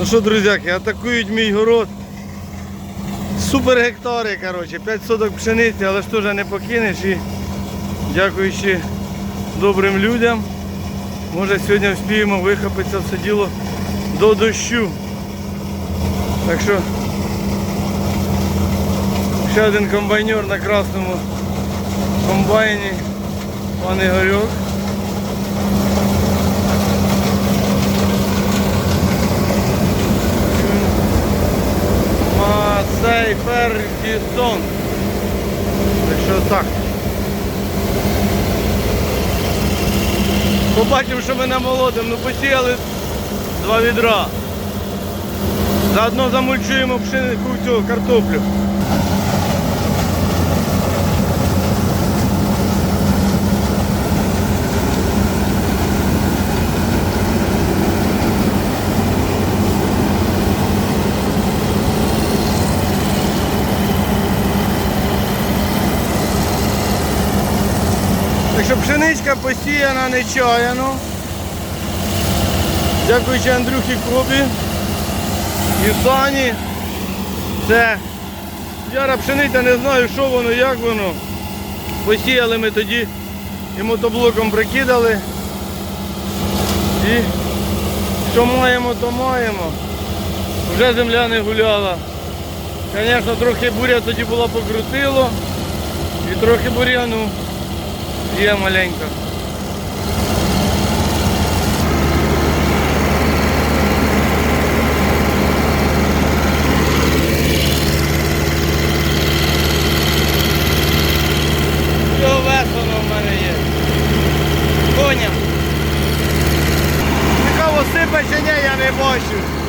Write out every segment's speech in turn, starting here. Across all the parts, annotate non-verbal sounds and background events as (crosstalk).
Ну що, друзяки, атакують мій город. Супер гектари, коротше, 5 соток пшениці, але ж теж не покинеш і дякуючи добрим людям, може сьогодні вспіємо вихопити це все діло до дощу. Так що ще один комбайнер на красному комбайні, пан Ігорьок. Мацей Фердісон. Так що так. Побачимо, що ми намолодимо. Ну посіяли два відра. Заодно замульчуємо пшенику цю картоплю. Так посіяна нечаяно. Дякуючи Андрюхі Кобі і Сані. Це яра пшениця, не знаю, що воно, як воно. Посіяли ми тоді і мотоблоком прикидали. І що маємо, то маємо. Вже земля не гуляла. Звісно, трохи буря тоді була покрутило. І трохи бур'яну. Є маленька. Все весело в мене є. Коня. Цікаво сипе чи ні, я не бачу.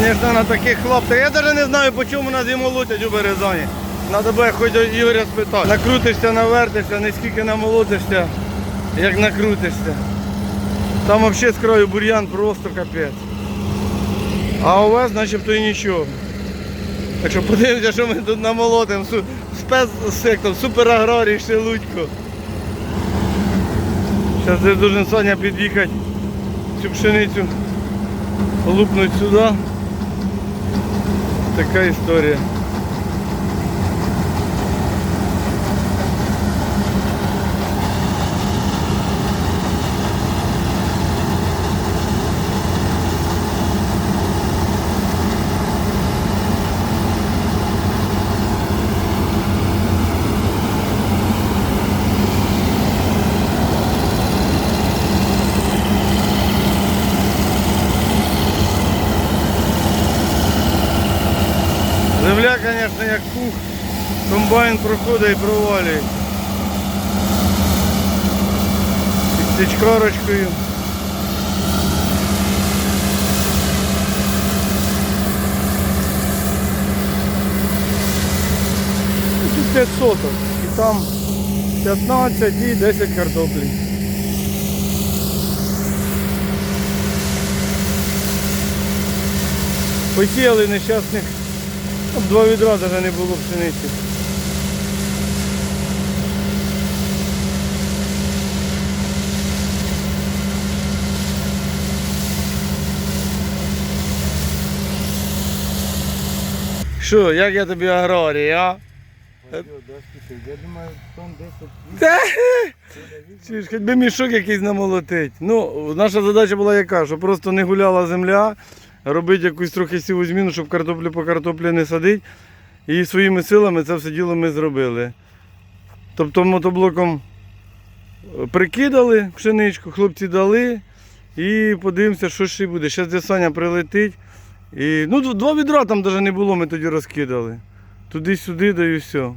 Звісно, на таких хлопцях. Я навіть не знаю, по чому нас йому лутять у Березані. Треба буде хоч до Ігоря спитати. Накрутишся, навертишся, не скільки намолотишся, як накрутишся. Там взагалі з краю бур'ян просто капець. А у вас начебто і нічого. Так що подивимося, що ми тут намолотимо. Спецсектор, супераграрій Шелудько. Зараз должен Саня під'їхати цю пшеницю лупнуть сюди. Така історія. Земля, звісно, як пух. Комбайн проходить і провалює. Під січкарочкою. Ну, Тут 5 соток. І там 15 і 10 картоплі. Посіяли нещасних два відра навіть не було пшениці. Що, як я тобі аграрій, а? Я думаю, тон 10 Чи ж хоч би мішок якийсь намолотить. Ну, наша задача була яка, щоб просто не гуляла земля, робити якусь трохи сіву зміну, щоб картоплю по картоплі не садити. І своїми силами це все діло ми зробили. Тобто мотоблоком е, прикидали пшеничку, хлопці дали і подивимося, що ще буде. Зараз де Саня прилетить. І, ну, два відра там навіть не було, ми тоді розкидали. Туди-сюди, да і все.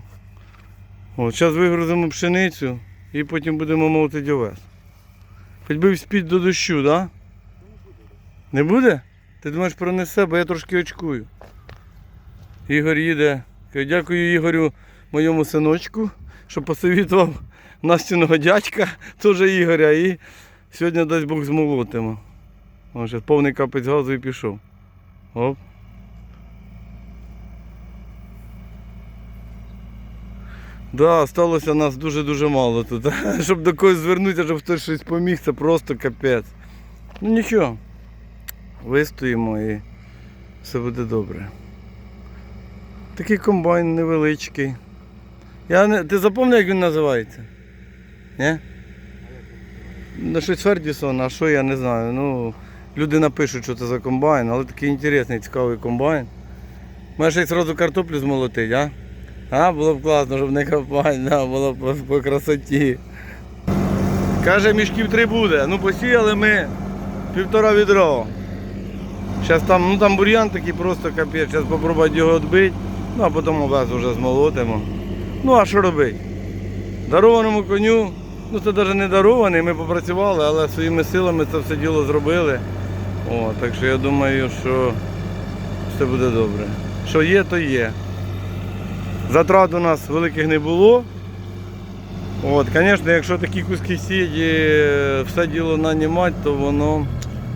От, зараз вигрузимо пшеницю і потім будемо молотити овес. Хоч би вспіть до дощу, так? Да? Не буде? Ти думаєш пронесе, бо я трошки очкую. Ігор їде. Дякую Ігорю, моєму синочку, що посовітував (laughs) Настіного дядька, теж Ігоря, і сьогодні дасть Бог змолотимо. Повний капець газу і пішов. Оп. Да, сталося нас дуже-дуже мало тут. (laughs) Щоб до когось звернутися, щоб хтось щось поміг, це просто капець. Ну нічого. Вистоїмо і все буде добре. Такий комбайн невеличкий. Я не... Ти запам'ятав, як він називається? Ні? Ну, щось Фердісон, а що я не знаю. Ну, люди напишуть, що це за комбайн, але такий інтересний, цікавий комбайн. Може їх одразу картоплю змолотить, а? А, було б класно, щоб не комбайн, да, було б по, красоті. Каже, мішків три буде. Ну посіяли ми півтора відро. Зараз там, ну там бур'ян такий просто капець, зараз спробувати його відбити, ну а потім овес вже змолотимо. Ну а що робити? Дарованому коню, ну це навіть не дарований, ми попрацювали, але своїми силами це все діло зробили. О, так що я думаю, що все буде добре. Що є, то є. Затрат у нас великих не було. От, Звісно, якщо такі куски сіді, все діло нанімати, то воно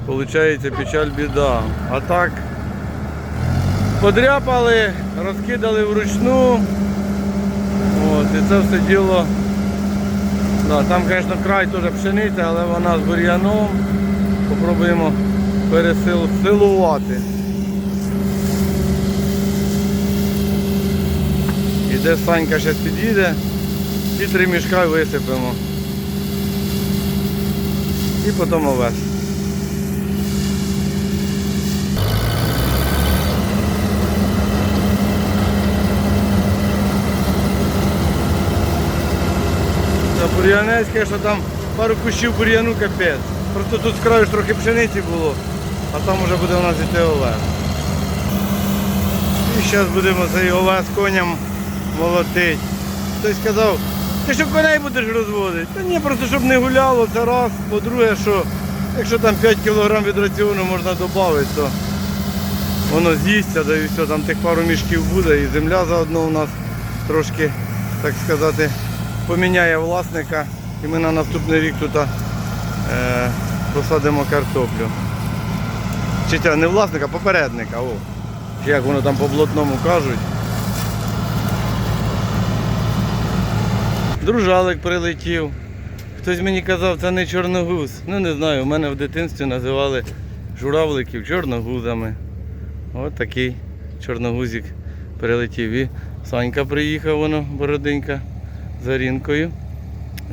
виходить печаль біда. А так подряпали, розкидали вручну. От, і це все діло. Да, там, звісно, край теж пшениця, але вона з бур'яном. Попробуємо пересилувати. Іде Санька зараз під'їде і три мішка висипемо. І потім овес. На бур'янець, що там пару кущів бур'яну капець. Просто тут з краю трохи пшениці було, а там вже буде у нас іти овес. І зараз будемо цей овес коням молотить. Хтось сказав, ти що коней будеш розводити? Та ні, просто щоб не гуляло, це раз. По-друге, що якщо там 5 кг від раціону можна додати, то воно з'їсться, да і все, там тих пару мішків буде, і земля заодно у нас трошки, так сказати, поміняє власника. І ми на наступний рік тут е, посадимо картоплю. Чи це не власника, а попередника. О. Чи як воно там по блатному кажуть. Дружалик прилетів. Хтось мені казав, це не чорногуз. Ну не знаю, у мене в дитинстві називали журавликів чорногузами. От такий чорногузик прилетів. І Санька приїхав, воно, бородинька, за рінкою.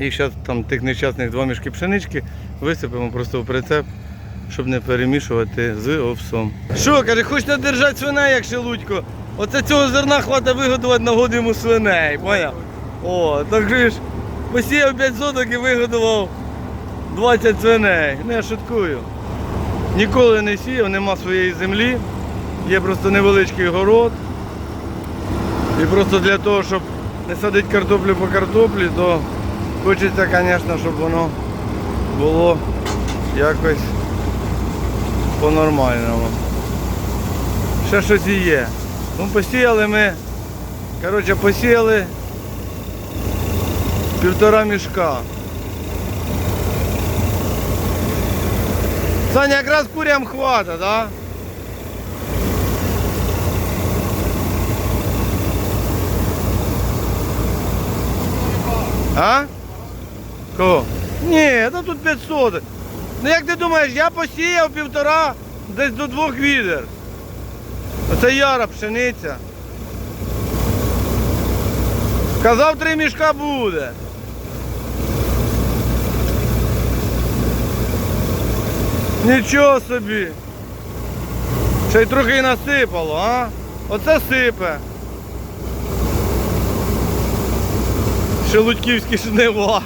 І зараз там тих нещасних два мішки пшенички висипемо просто в прицеп, щоб не перемішувати з овсом. Що, каже, хочете держати свиней, як шелудько? Оце цього зерна хватить вигодувати на году йому свиней, поняв? О, так ж посіяв 5 соток і вигодував 20 свиней. Не шуткую. Ніколи не сіяв, нема своєї землі. Є просто невеличкий город. І просто для того, щоб не садити картоплю по картоплі, то хочеться, звісно, щоб воно було якось по-нормальному. Ще щось і є. Ну, посіяли ми, коротше, посіяли півтора мішка. Саня, якраз курям хвата, да? А? Кого? Ні, та тут 500. Ну як ти думаєш, я посіяв півтора десь до двох відер. Оце яра пшениця. Казав, три мішка буде. Нічого собі. Ще й трохи й насипало, а? Оце сипе. Шелудьківські (laughs) жнива.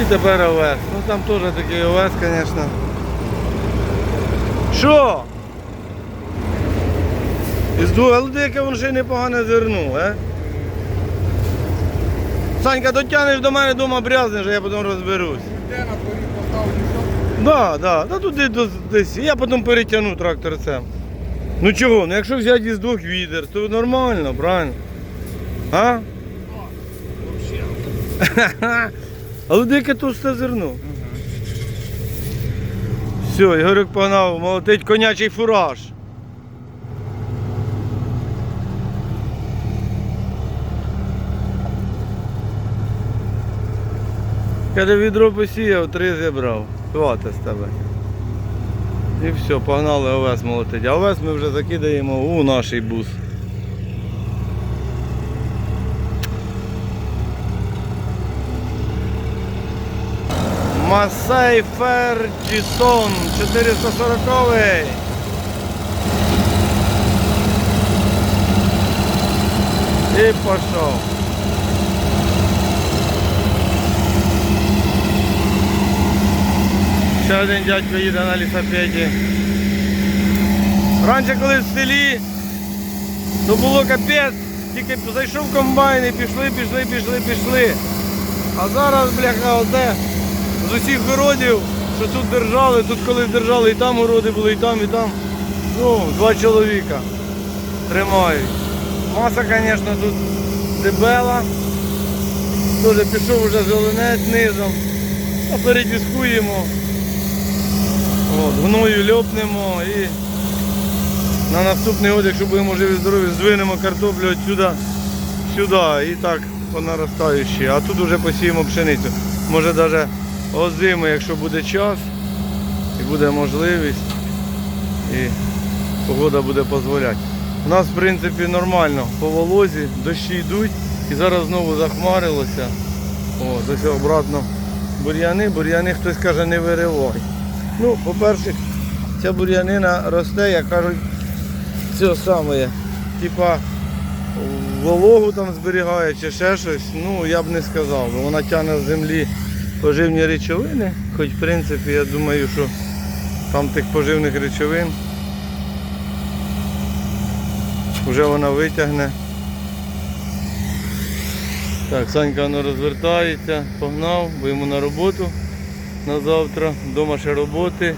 І тепер овес. Ну там теж такий овес, звісно. Що? Із деяке воно ще й непогане зерно, е? Санька, дотягнеш до мене вдома брязнеш, а я потім розберусь. Да, да, да туди до- десь. Я потім перетягну тракторцем. Ну чого? Ну якщо взяти із двох відер, то нормально, правильно? А? (laughs) Але дике товсте зерно. Все, Ігорик погнав, молотить конячий фураж. Каже, відро посіяв, три зібрав. Хватить з тебе. І все, погнали овес молотить. А овес ми вже закидаємо у наш бус. Масей Ферджісон 440. І пішов. Ще один дядько їде на лісопеді. Раніше коли в селі, то було капець, тільки зайшов комбайн і пішли, пішли, пішли, пішли. А зараз, бляха, оце з усіх городів, що тут держали, тут колись держали, і там городи були, і там, і там. Ну, два чоловіка тримають. Маса, звісно, тут дебела. Тоже пішов вже зеленець низом. А передіскуємо. От, гною льопнемо і на наступний год, якщо будемо живі здорові, здвинемо картоплю отсюди сюди і так по наростаючій. А тут вже посіємо пшеницю. Може навіть озимо, якщо буде час і буде можливість і погода буде дозволяти. У нас в принципі нормально по волозі, дощі йдуть і зараз знову захмарилося. О, ось обратно бур'яни, бур'яни хтось каже не виривай. Ну, по-перше, ця бур'янина росте, як кажуть, це саме, типа вологу там зберігає чи ще щось, ну я б не сказав. бо Вона тягне з землі поживні речовини, хоч в принципі я думаю, що там тих поживних речовин вже вона витягне. Так, Санька воно розвертається, погнав, бо йому на роботу на завтра, вдома ще роботи.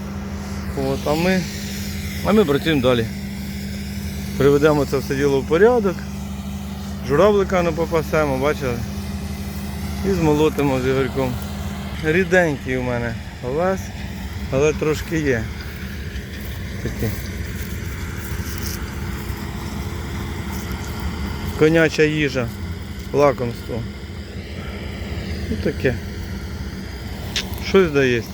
От, а ми, а ми працюємо далі. Приведемо це все діло в порядок. Журавлика не попасемо, бачили? І змолотимо з Ігорьком. Ріденький у мене овес, але трошки є. Такі. Коняча їжа, лакомство. Ну таке. Щось дається.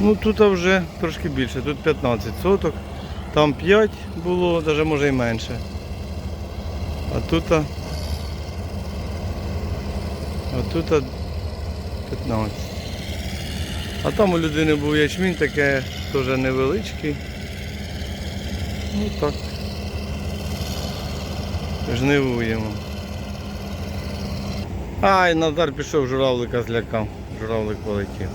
Ну тут вже трошки більше, тут 15 соток, там 5 було, навіть може і менше. А тут а тут 15. А там у людини був ячмінь, таке теж невеличкий. Ну так. Жнивуємо. Ай, Назар пішов, журавлика злякав. Журавлик полетів.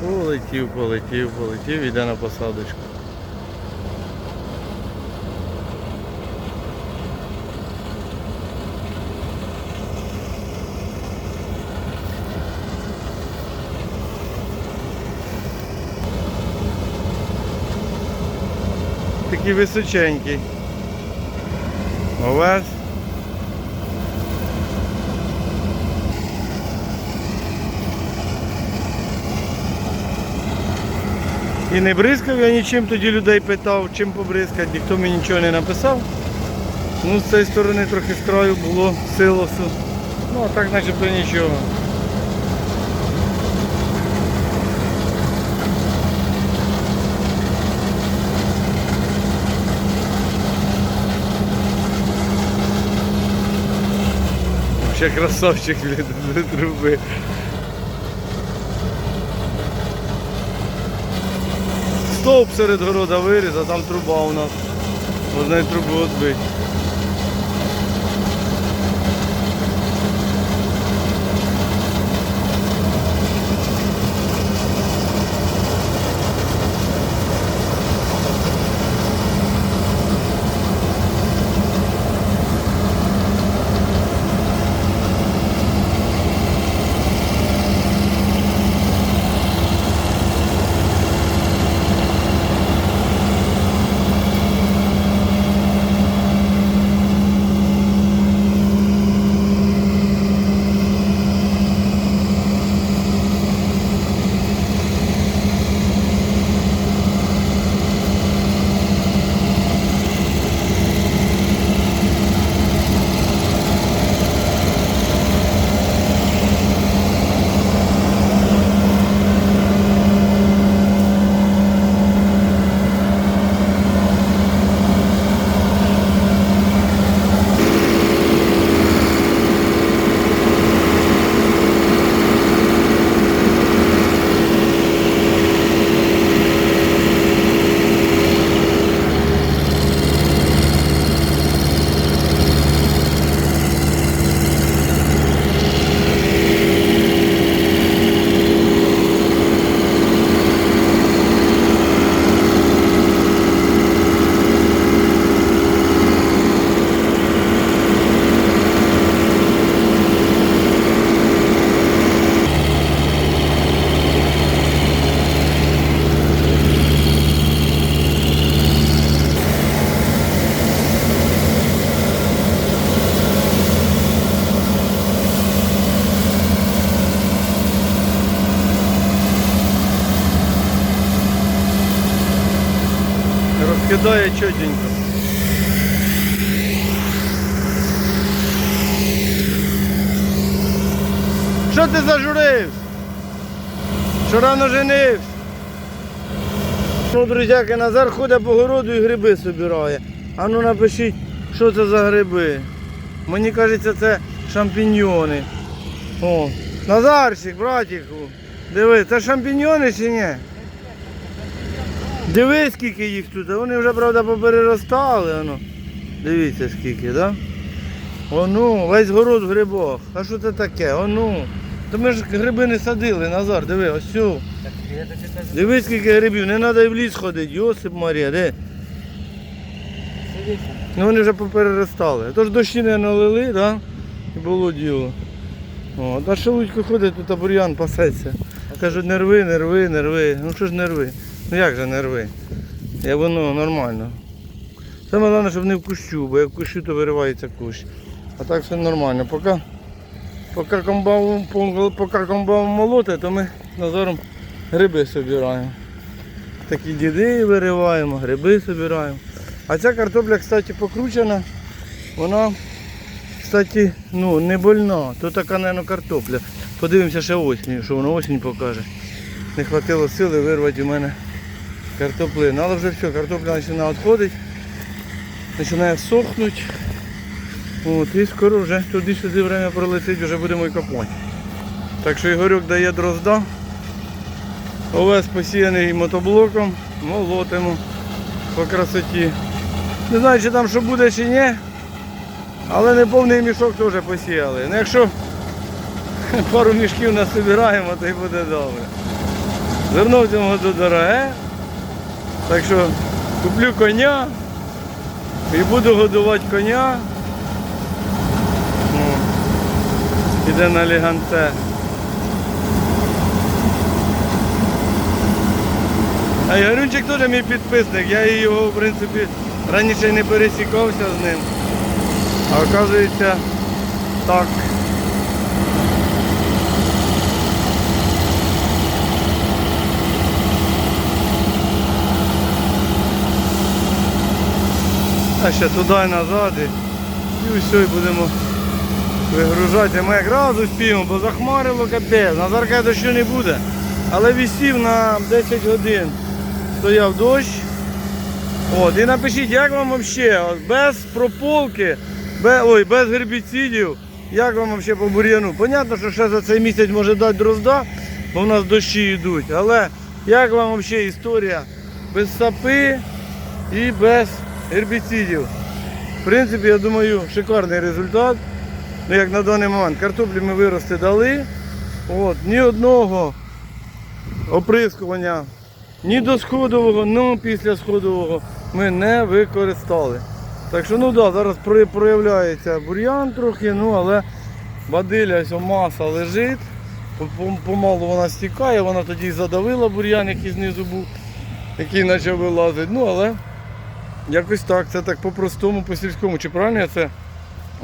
Полетів, полетів, полетів, йде на посадочку. Такий височенький. Овес. І не бризкав я нічим, тоді людей питав, чим побризкати, ніхто мені нічого не написав. Ну, з цієї сторони трохи з краю було силосу. Ну, а так начебто нічого. Ще красавчик від, труби. Стовп серед города виріз, а там труба у нас. Можна і трубу відбити. Чотенько. Що ти зажурився? Що рано женився? Ну, друзяки, Назар ходить по городу і гриби собирає. А ну напишіть, що це за гриби. Мені кажеться, це шампіньйони. О, Назарчик, братику, диви, це шампіньйони чи ні? Дивись, скільки їх тут. Вони вже, правда, попереростали. Воно. Дивіться скільки, так? Да? Ону, весь город в грибах. А що це таке? Ону. То ми ж гриби не садили, Назар, диви, ось цю. Дивись, скільки грибів, не треба і в ліс ходити. Йосип Марія, де? Ну вони вже попереростали. Тож дощі не налили, так? Да? І було діло. О, та шелудько ходить, тут бур'ян пасеться. Кажуть, нерви, нерви, нерви. Ну що ж нерви? Ну як же нерви? Я воно нормально. Саме головне, щоб не в кущу, бо як в кущу, то виривається кущ. А так все нормально. Поки, поки комбайн, поки комбайн молоте, то ми назором гриби собираємо. Такі діди вириваємо, гриби собираємо. А ця картопля, кстати, покручена. Вона, кстати, ну, не больна. То така, мабуть, картопля. Подивимося ще осінь, що воно осінь покаже. Не хватило сили вирвати у мене картоплину. Але вже все, картопля починає відходити, починає сохнути. От, і скоро вже туди-сюди время пролетить, вже будемо і копати. Так що Ігорюк дає дрозда. Овес посіяний мотоблоком, молотимо по красоті. Не знаю, чи там що буде, чи ні. Але не повний мішок теж посіяли. Ну, якщо пару мішків насобираємо, то й буде добре. Зерно в цьому году дороге. Так що куплю коня і буду годувати коня. Ну, Іде на ліганце. А Ігорюнчик теж мій підписник. Я його, в принципі, раніше не пересікався з ним. А оказується так. А ще туди і назад і, все, і будемо вигружати. Ми якраз успіємо, бо захмарило капець. Назар каже, дощу не буде. Але висів на 10 годин. Стояв дощ. От, і напишіть, як вам взагалі, без прополки, без, ой, без гербіцидів, як вам взагалі по бур'яну? Понятно, що ще за цей місяць може дати дрозда, бо в нас дощі йдуть. Але як вам взагалі історія без сапи і без гербіцидів? В принципі, я думаю, шикарний результат. Ну, як на даний момент. Картоплі ми вирости дали. От, ні одного оприскування ні до сходового, ні після сходового ми не використали. Так що ну да, зараз проявляється бур'ян трохи, ну але бадиля ось маса лежить, по- по- помалу вона стікає, вона тоді задавила бур'ян, який знизу був, який почав вилазити. Ну але якось так, це так по-простому, по-сільському. Чи правильно я це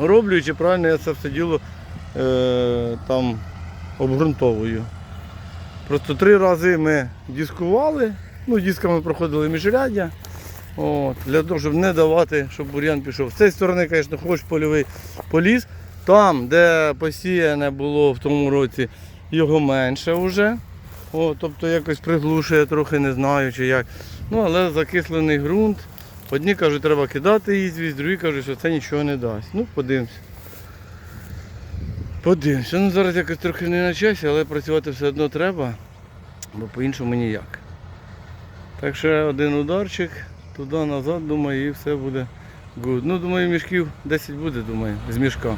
роблю, чи правильно я це все діло е, там обґрунтовую. Просто три рази ми дискували, ну, дисками проходили міжряддя. От, для того, щоб не давати, щоб бур'ян пішов. З цієї сторони, звісно, хоч польовий поліз. Там, де посіяне було в тому році, його менше вже. О, тобто якось приглушує трохи, не знаю чи як. Ну, але закислений ґрунт. Одні кажуть, треба кидати її звість, другі кажуть, що це нічого не дасть. Ну, подивимося. Подивимося. Ну зараз якось трохи не на часі, але працювати все одно треба, бо по-іншому ніяк. Так що один ударчик, туди назад, думаю, і все буде гуд. Ну, думаю, мішків 10 буде, думаю, з мішка.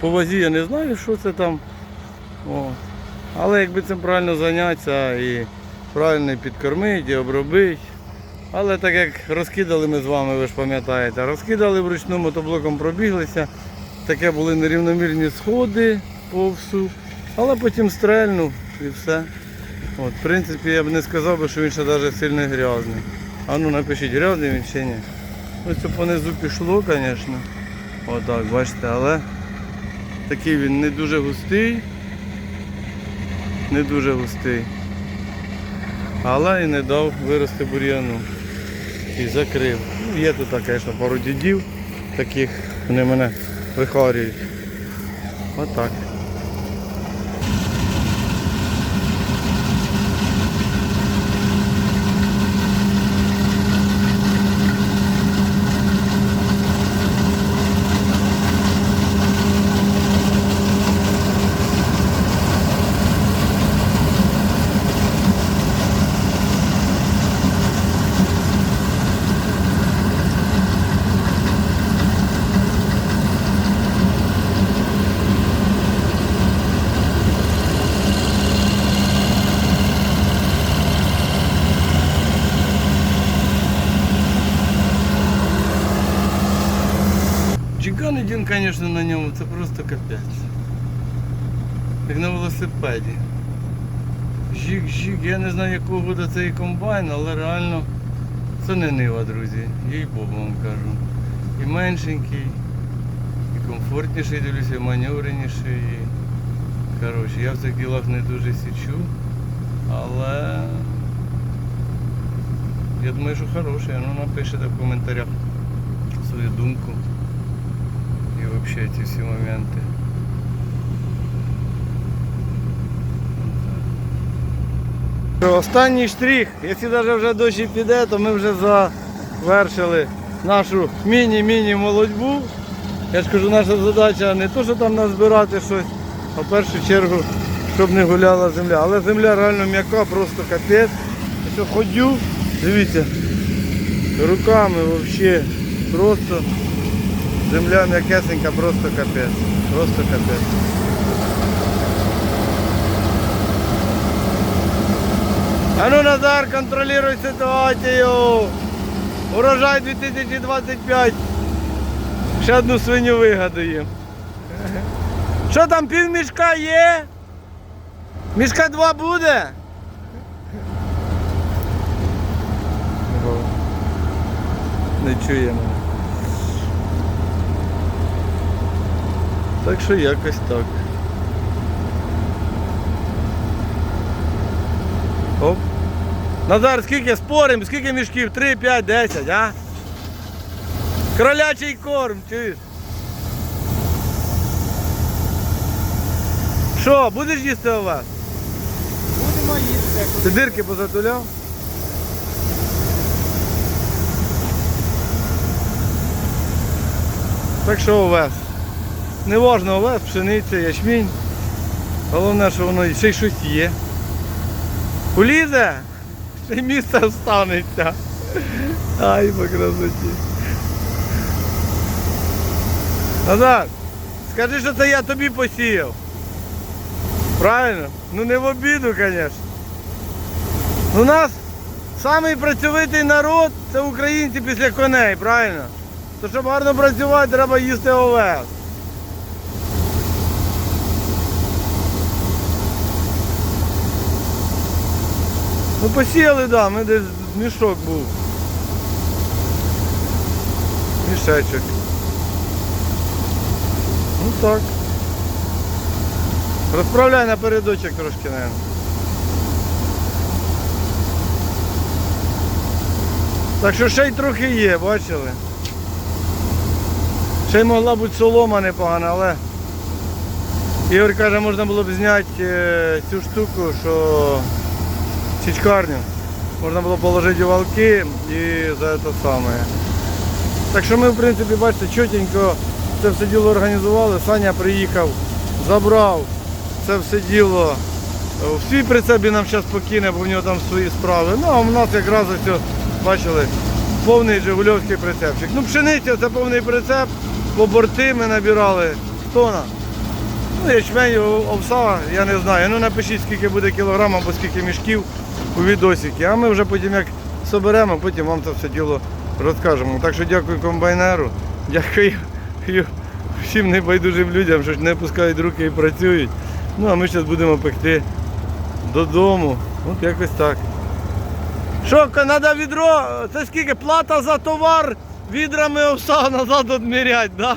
По вазі я не знаю, що це там. О. Але якби цим правильно зайнятися і правильно підкормити, і обробити. Але так як розкидали ми з вами, ви ж пам'ятаєте, розкидали вручну мотоблоком пробіглися. Таке були нерівномірні сходи по всу, але потім стрельнув і все. От, в принципі, я б не сказав, що він ще навіть сильно грязний. А ну напишіть, грязний він чи ні. Ну це понизу пішло, звісно. Отак, бачите, але такий він не дуже густий. Не дуже густий. Але і не дав вирости бур'яну. Свій закрив. Ну, є тут, звісно, пару дідів таких, вони мене вихарюють. Отак. Джиган один, звісно, на ньому, це просто капець. Як на велосипеді. Жік-жік, я не знаю якого года цей комбайн, але реально це не нива, друзі. Їй Богу вам кажу. І меншенький, і комфортніший, дивлюся, і маневреніший. І... Коротше, я в цих ділах не дуже січу, але я думаю, що хороший. Ну напишете в коментарях свою думку. Взагалі ці всі моменти. Останній штрих, якщо навіть вже дощ піде, то ми вже завершили нашу міні-міні молодьбу. Я ж кажу, наша задача не то, що там назбирати щось, а в першу чергу, щоб не гуляла земля. Але земля реально м'яка, просто капець. Що ходю, дивіться, руками взагалі просто земля м'якесенька, просто капець. Просто капець. А ну Назар, контролируй ситуацію. Урожай 2025. Ще одну свиню вигадуємо. Що там пів мішка є? Мішка два буде? Не чуємо. Так що якось так. Оп. Назар, скільки спорим, скільки мішків? 3, 5, 10, а? Кролячий корм, чуєш? Що, будеш їсти у вас? Будемо їсти. Ти дирки позатуляв? Так що овес? Не важно овес, пшениця, ячмінь. Головне, що воно ще й щось є. Улізе, (laughs) ще й місце останеться. Ай, по красоті. Назар, скажи, що це я тобі посіяв. Правильно? Ну не в обіду, звісно. У нас самий працьовитий народ це українці після коней, правильно? То щоб гарно працювати, треба їсти овес. Ну посіяли, так, да, ми десь мішок був. Мішечок. Ну так. Розправляй напередочок трошки, наверное. Так що ще й трохи є, бачили? Ще й могла бути солома непогана, але Ігор каже, можна було б зняти е, цю штуку, що січкарню. Можна було положити валки і за це саме. Так що ми, в принципі, бачите, чотенько це все діло організували. Саня приїхав, забрав це все діло. В свій прицеп нам зараз покине, бо в нього там свої справи. Ну, а в нас якраз ось, бачили, повний Жигульовський прицепчик. Ну, пшениця це повний прицеп, по борти ми набирали тона. Ну, ячмень, овса, я не знаю. Ну напишіть, скільки буде кілограм або скільки мішків у відосики. А ми вже потім як соберемо, потім вам це все діло розкажемо. Так що дякую комбайнеру, дякую (laughs) всім небайдужим людям, що не пускають руки і працюють. Ну а ми зараз будемо пекти додому. От якось так. Що, треба відро, це скільки? Плата за товар, відрами овса (laughs) назад відміряти, да?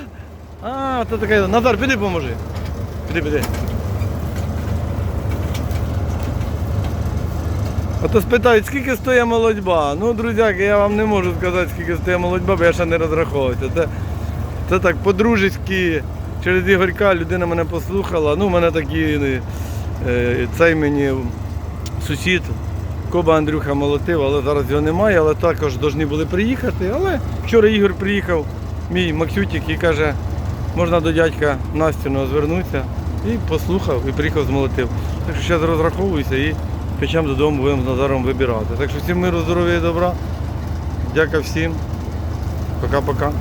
А, то таке. Назар, піди поможи. Піди, піди. А то спитають, скільки стоїть молодьба. Ну, друзяки, я вам не можу сказати, скільки стоїть молодьба, бо я ще не розраховуюся. Це, це так по-дружеськи, через Ігорька людина мене послухала. Ну, в мене такі, е, цей мені сусід, Коба Андрюха молотив, але зараз його немає, але також повинні були приїхати. Але вчора Ігор приїхав, мій Максютик, і каже, можна до дядька Настіного звернутися. І послухав, і приїхав змолотив. Так що зараз розраховуюся і печем додому будемо з Назаром вибирати. Так що всім миру, здоров'я і добра. Дяка всім. Пока-пока.